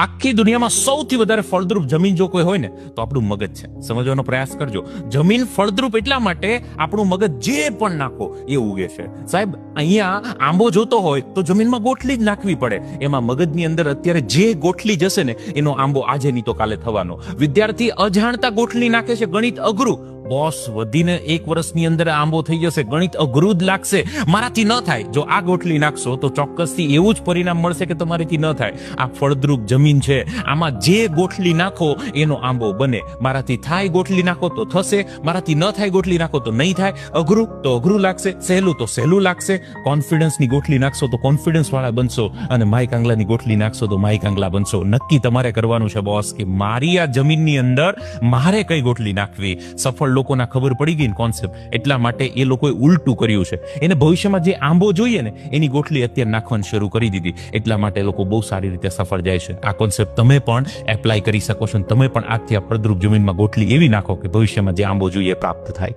આખી દુનિયામાં સૌથી વધારે ફળદ્રુપ જમીન જો કોઈ હોય ને, તો આપણું મગજ છે. સમજવાનો પ્રયાસ કરજો. જમીન ફળદ્રુપ એટલા માટે આપણું મગજ જે પણ નાખો, એ ઉગે છે. સાહેબ, અહીંયા આંબો જોતો હોય, તો જમીનમાં ગોઠલી જ નાખવી પડે. એમાં મગજની અંદર અત્યારે જે ગોઠલી જશે ને, એનો આંબો આજે નહીં તો કાલે થવાનો. વિદ્યાર્થી અજાણતા ગોઠલી નાખે છે ગણિત અઘરું. બોસ વધીને એક વર્ષની અંદર આંબો થઈ જશે. ગણિત અઘરું જ લાગશે. મારાથી ન થાય. જો આ ગોઠલી નાખશો, તો ચોક્કસથી એવું જ પરિણામ મળશે કે તમારીથી ન થાય. આ ફળદ્રુપ જમીન છે. આમાં જે ગોઠલી નાખો, એનો આંબો બને. મારાથી થાય ગોઠલી નાખો, તો થશે. મારાથી ન થાય ગોઠલી નાખો, તો નહીં થાય. અઘરું તો અઘરું લાગશે. સહેલું તો સહેલું લાગશે. કોન્ફિડન્સની ગોઠલી નાખશો, તો કોન્ફિડન્સ વાળા બનશો. અને માય આંગલાની ગોઠલી નાખશો, તો માય આંગલા બનશો. નક્કી તમારે કરવાનું છે, બોસ, કે મારી આ જમીનની અંદર મારે કઈ ગોઠલી નાખવી? સફળ લોકોના ખબર પડી ગઈ કોન્સેપ્ટ એટલા માટે એ લોકોએ ઉલટું કર્યું છે. એને ભવિષ્યમાં જે આંબો જોઈએ ને, એની ગોઠલી અત્યારે નાખવાની શરૂ કરી દીધી. એટલા માટે લોકો બહુ સારી રીતે સફળ જાય છે. આ કોન્સેપ્ટ તમે પણ એપ્લાય કરી શકો છો તમે પણ આજથી આ ફળદ્રુપ જમીનમાં ગોઠલી એવી નાખો કે ભવિષ્યમાં જે આંબો જોઈએ પ્રાપ્ત થાય.